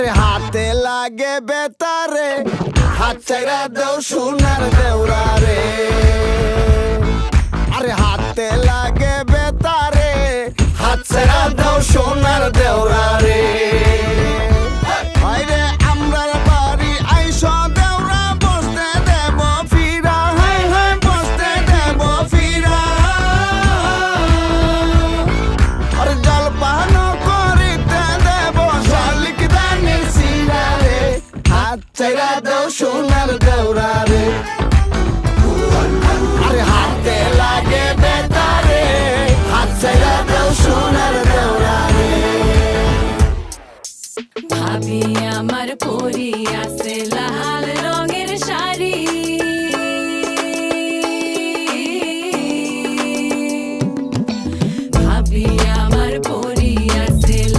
আরে হাতে লাগে বেতারে। হাত চাইরা দেও সোনার দেওরা রে আরে হাতে লাগে বেতারে। হাত চাইরা হাত আরে হাতে লাগে বেতারে হাত চাইরা দেও সোনার রে। ভাবি আমার পরি আছে